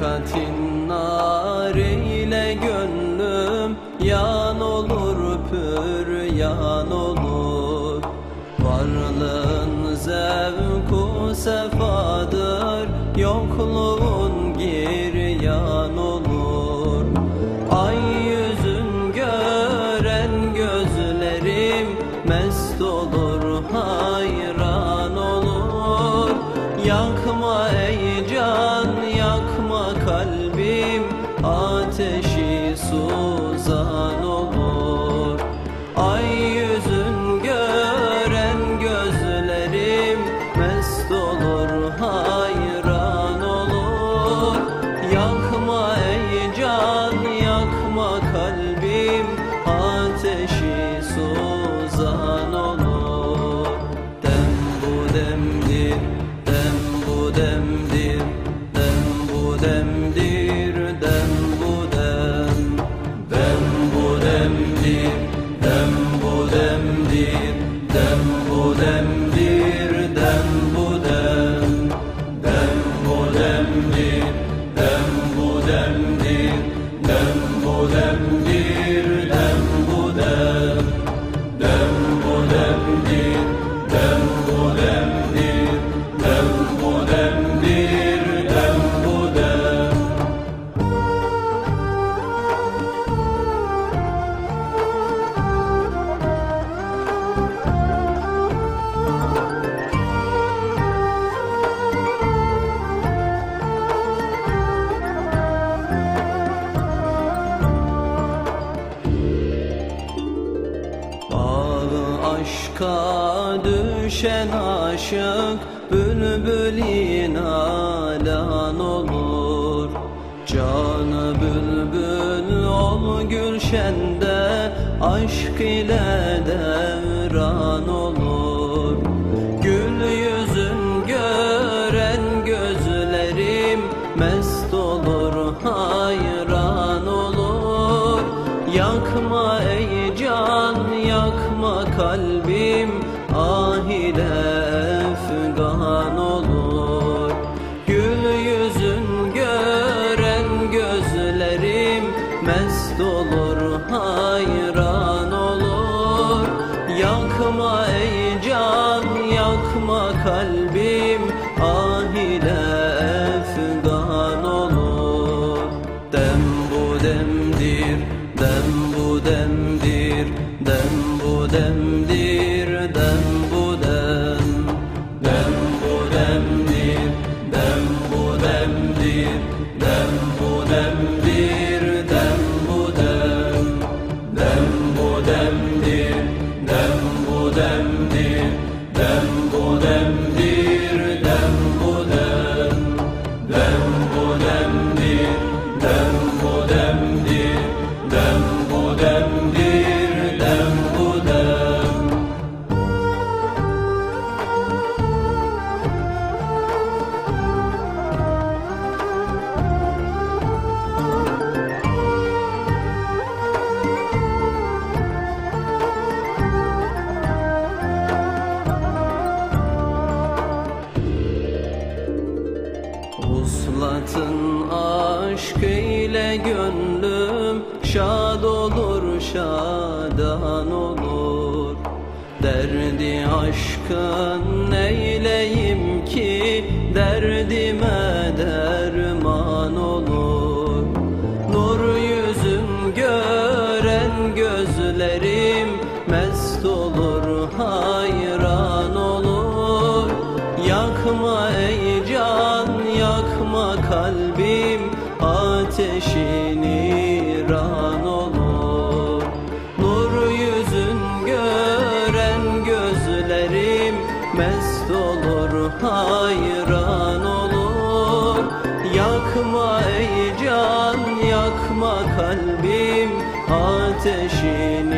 Hayratin nariyle gönlüm yan olur pür yan olur. Varlığın zevku sefadır yokluğun gir yan olur. Ay yüzün gören gözlerim mest olur hayran olur. Yakma demdir dem bu demdir dem bu dem dem bu demdir dem bu demdir dem bu demdir aşka düşen aşık Bülbülin alan olur. Canı bülbül ol gülşende Aşk ile devran olur. Gül yüzün gören gözlerim Mest olur hayran olur. Yakma kalbim Ah ile efgan olur. Gül yüzün gören gözlerim Mest olur hayran olur. Yakma ey can yakma kalbim Ah ile efgan olur. Dem bu demdir, dem bu demdir, dem bu demdir, dem. Vuslatın aşk ile gönlüm şad olur şadan olur. Derdi aşkın neyleyim ki derdime derman olur. Nur yüzün gören gözlerim mest olur hayran ateşin iran olur. Nur yüzün gören gözlerim mest hayran olur. Yakma can yakma kalbim ateşin